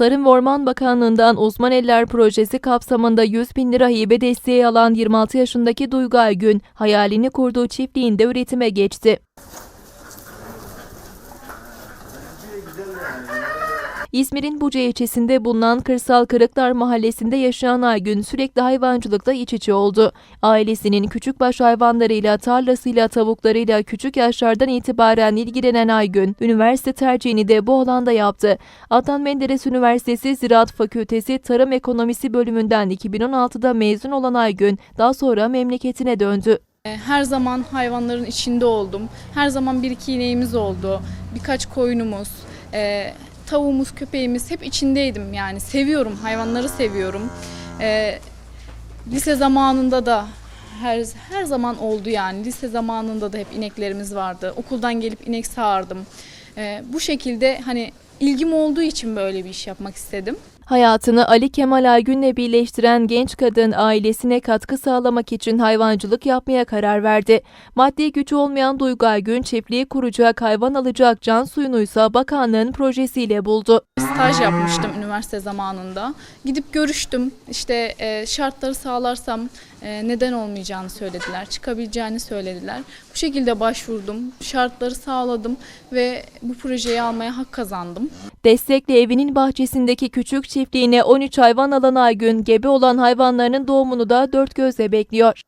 Tarım ve Orman Bakanlığı'ndan Uzman Eller Projesi kapsamında 100 bin lira hibe desteği alan 26 yaşındaki Duygu Aygün, hayalini kurduğu çiftliğinde üretime geçti. İzmir'in Buca ilçesinde bulunan Kırsal Kırıklar mahallesinde yaşayan Aygün sürekli hayvancılıkla iç içe oldu. Ailesinin küçükbaş hayvanlarıyla, tarlasıyla, tavuklarıyla küçük yaşlardan itibaren ilgilenen Aygün, üniversite tercihini de bu alanda yaptı. Adnan Menderes Üniversitesi Ziraat Fakültesi Tarım Ekonomisi bölümünden 2016'da mezun olan Aygün, daha sonra memleketine döndü. E, Her zaman hayvanların içinde oldum. Her zaman bir iki ineğimiz oldu. Birkaç koyunumuz, e, tavuğumuz, köpeğimiz hep içindeydim. Yani seviyorum, hayvanları seviyorum. E, lise zamanında da her her zaman oldu yani. Lise zamanında da hep ineklerimiz vardı. Okuldan gelip inek sağardım. E, bu şekilde hani ilgim olduğu için böyle bir iş yapmak istedim. Hayatını Ali Kemal Aygün'le birleştiren genç kadın ailesine katkı sağlamak için hayvancılık yapmaya karar verdi. Maddi gücü olmayan Duygu Aygün çiftliği kuracak, hayvan alacak can suyunuysa bakanlığın projesiyle buldu. Staj yapmıştım üniversite zamanında. Gidip görüştüm. İşte e, şartları sağlarsam e, neden olmayacağını söylediler. Çıkabileceğini söylediler. Bu şekilde başvurdum. Şartları sağladım ve bu projeyi almaya hak kazandım. Destekle evinin bahçesindeki küçük çiftliğine 13 hayvan alan Aygün, gebe olan hayvanlarının doğumunu da dört gözle bekliyor.